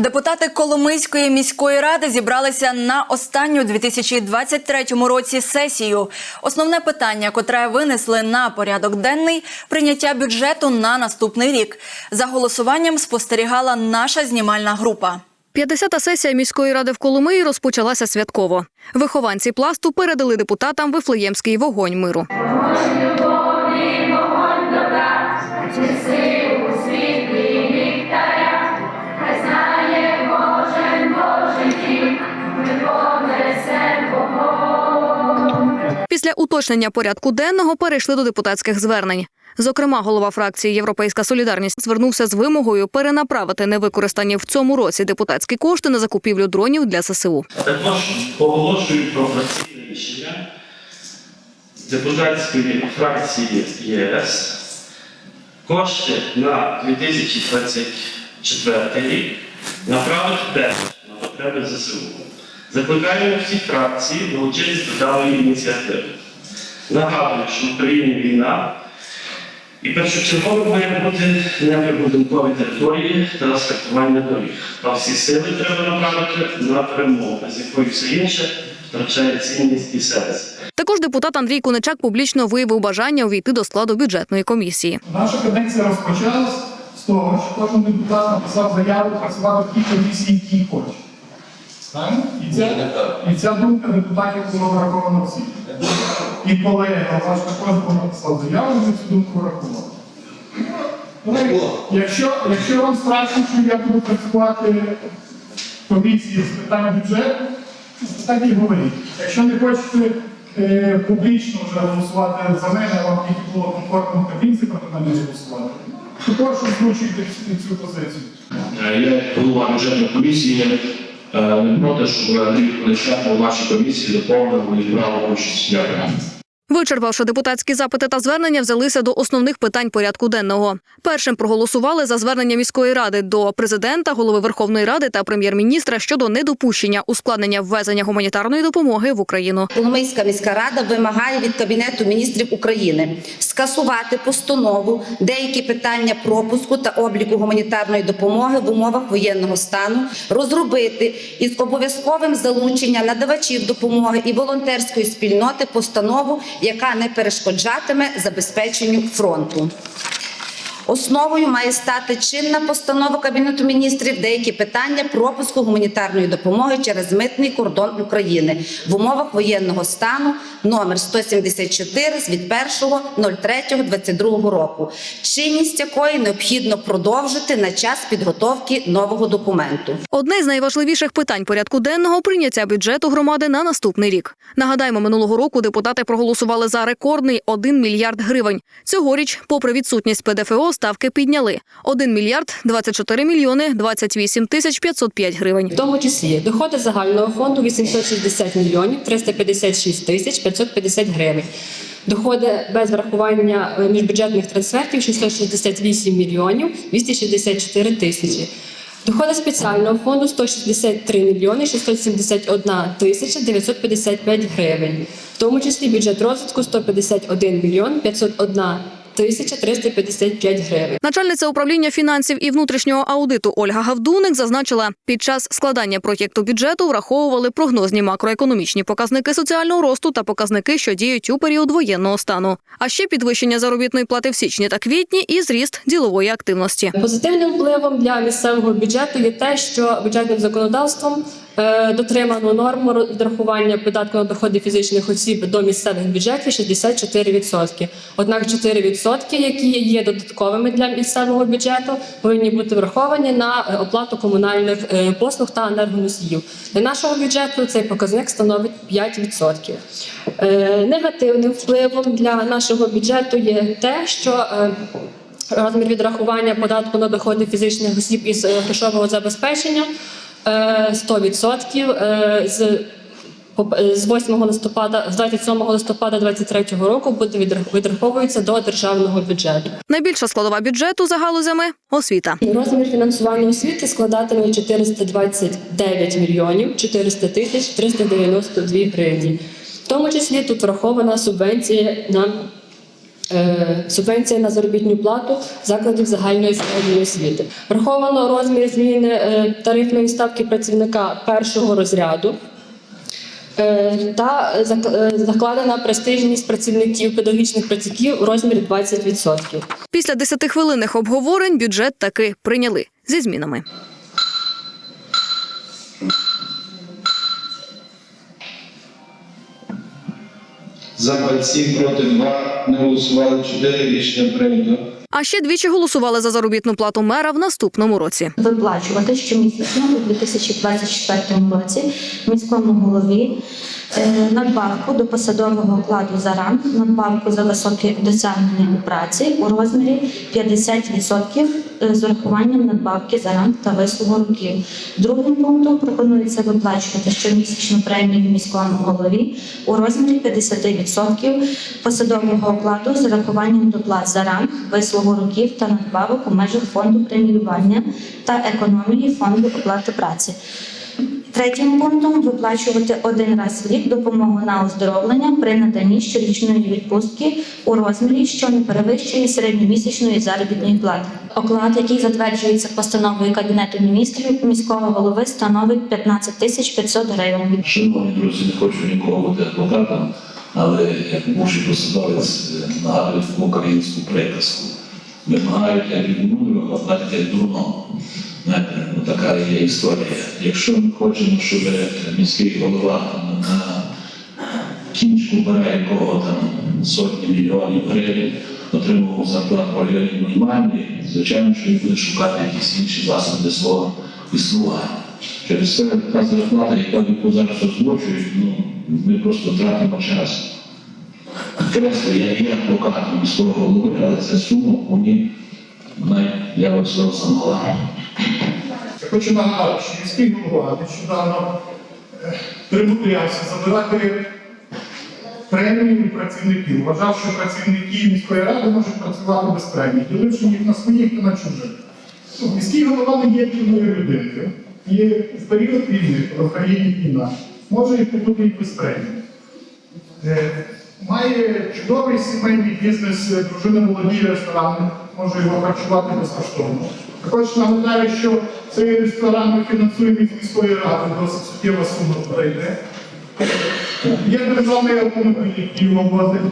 Депутати Коломийської міської ради зібралися на останню у 2023 році сесію. Основне питання, котре винесли на порядок денний прийняття бюджету на наступний рік. За голосуванням спостерігала наша знімальна група. 50-та сесія міської ради в Коломиї розпочалася святково. Вихованці пласту передали депутатам вифлеємський вогонь миру. Після уточнення порядку денного перейшли до депутатських звернень. Зокрема, голова фракції Європейська Солідарність звернувся з вимогою перенаправити невикористані в цьому році депутатські кошти на закупівлю дронів для ССУ. Також оголошую про фракційне рішення депутатської фракції ЄС. Кошти на 2024 рік направити на потреби ЗСУ. Закликаємо всі фракції долучитись до даної ініціативи. Нагадую, що в Україні війна, і першочергово має бути неприбудинкові території та розкартування доріг. А всі сили треба направити на перемогу, з якою все інше втрачає цінність і сенс. Також депутат Андрій Куничак публічно виявив бажання увійти до складу бюджетної комісії. Наша каденція розпочалась з того, що кожен депутат написав заяву працювати в тій комісії, якій хоче. Так? І, ця, і ця думка депутатів була врахована всіх. І колега ваш також написав заяву, ми цю думку врахували. Колеги, Якщо, якщо вам страшно, що я буду працювати в комісії з питань бюджету, так і говоріть. Якщо не хочете е, публічно вже голосувати за мене, вам тільки було комфортно в кабінці проти мене голосувати, то прошу озвучуйте цю- позицію. Е, Я голова бюджетної комісії не проти, щоб Андрій Куличак у нашій комісії доповнив і брав участь. Дякую. Вичерпавши депутатські запити та звернення, взялися до основних питань порядку денного. Першим проголосували за звернення міської ради до президента, голови Верховної Ради та прем'єр-міністра щодо недопущення ускладнення ввезення гуманітарної допомоги в Україну. Коломийська міська рада вимагає від Кабінету міністрів України скасувати постанову деякі питання пропуску та обліку гуманітарної допомоги в умовах воєнного стану, розробити із обов'язковим залученням надавачів допомоги і волонтерської спільноти постанову, яка не перешкоджатиме забезпеченню фронту. Основою має стати чинна постанова Кабінету міністрів деякі питання пропуску гуманітарної допомоги через митний кордон України в умовах воєнного стану номер 174 з від 1.03.22 року, чинність якої необхідно продовжити на час підготовки нового документу. Одне з найважливіших питань порядку денного прийняття бюджету громади на наступний рік. Нагадаємо, минулого року депутати проголосували за рекордний 1 мільярд гривень. Цьогоріч, попри відсутність ПДФО, ставки підняли 1 мільярд 24 мільйони 28 тисяч 505 гривень. В тому числі доходи загального фонду 860 мільйонів 356 тисяч 550 гривень. Доходи без врахування е, міжбюджетних трансфертів 668 мільйонів 264 тисячі. Доходи спеціального фонду 163 мільйони 671 тисяча 955 гривень. В тому числі бюджет розвитку 151 мільйон 501 тисяча 355 гривень. Начальниця управління фінансів і внутрішнього аудиту Ольга Гавдуник зазначила, під час складання проєкту бюджету враховували прогнозні макроекономічні показники соціального росту та показники, що діють у період воєнного стану. А ще підвищення заробітної плати в січні та квітні і зріст ділової активності. Позитивним впливом для місцевого бюджету є те, що бюджетним законодавством дотримано норму відрахування податку на доходи фізичних осіб до місцевих бюджетів 64%. Однак 4%, які є додатковими для місцевого бюджету, повинні бути враховані на е, оплату комунальних е, послуг та енергоносіїв. Для нашого бюджету цей показник становить 5%. Е, Негативним впливом для нашого бюджету є те, що е, Розмір відрахування податку на доходи фізичних осіб із е, грошового забезпечення е, 100% е, з поп- е, з 8 листопада, з 27 листопада 2023 року буде відрах- відраховується до державного бюджету. Найбільша складова бюджету за галузями освіта. Розмір фінансування освіти складатиме 429 мільйонів 400 тисяч 392 гривні. В тому числі тут врахована субвенція на Е, Субвенція на заробітну плату закладів загальної середньої освіти. Враховано розмір зміни е, тарифної ставки працівника першого розряду. Е, Та е, закладена престижність працівників педагогічних працівників у розмірі 20%. Після 10-хвилинних обговорень бюджет таки прийняли зі змінами. За 27, проти 2, не голосували 4, рішення прийнято. А ще двічі голосували за заробітну плату мера в наступному році. виплачувати щомісячно у 2024 році міському голові е, надбавку до посадового окладу за ранг, надбавку за високі досягнення у праці у розмірі 50% з урахуванням надбавки за ранг та вислугу років. Другим пунктом пропонується виплачувати щомісячну премію міському голові у розмірі 50% посадового окладу з урахуванням доплат за ранг, вислугу років та надбавок у межах фонду преміювання та економії фонду оплати праці. Третім пунктом виплачувати один раз в рік допомогу на оздоровлення при наданні щорічної відпустки у розмірі, що не перевищує середньомісячної заробітної плати. Оклад, який затверджується постановою Кабінету міністрів міського голови, становить 15 тисяч 500 гривень. Шановні друзі, не хочу нікого бути адвокатом, але як муж і посадовець е, нагадую таку українську приказку. Вимагають від мудрого. Знаєте, ну така є історія. Якщо ми хочемо, щоб міський голова на кінчику бере якого там сотні мільйонів гривень, отримував зарплату в районі звичайно, що він буде шукати якісь інші засоби свого існування. Через це та зарплата, яка яку зараз озвучують, ну, ми просто втратимо час. Кресло, я є адвокатом міського голови, але це сума мені я замала. Я хочу нагадати, що міський голова нещодавно е, примудрявся забирати премії у працівників. Вважав, що працівники міської ради можуть працювати без премії, діливши їх на своїх та на чужих. Ну, Міський голова не є вільною людиною. І в період війни, в країні війна, може і побути і без премії. Має чудовий сімейний бізнес, дружина володіє рестораном, може його харчувати безкоштовно. Також нагадаю, що цей ресторан ми фінансуємо із міської ради, досить суттєва сума пройде. Є державний автомобіль, який його возить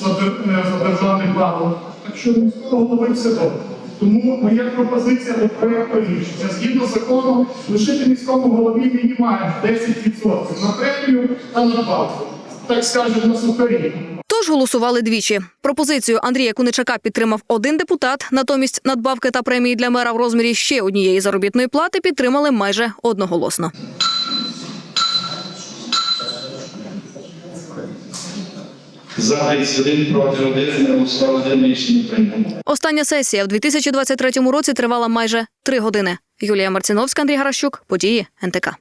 за, е, за державний планом. Так що міського голови все добре. Тому моя пропозиція до проєкту рішення. Згідно закону, лишити міському голові мінімально 10% на премію та надбавку. Так скажемо, на сухарі. Тож голосували двічі. Пропозицію Андрія Куничака підтримав один депутат. Натомість надбавки та премії для мера в розмірі ще однієї заробітної плати підтримали майже одноголосно. За 31, проти 1, не голосували 1, рішення прийнято. Остання сесія в 2023 році тривала майже три години. Юлія Марціновська, Андрій Гаращук. Події НТК.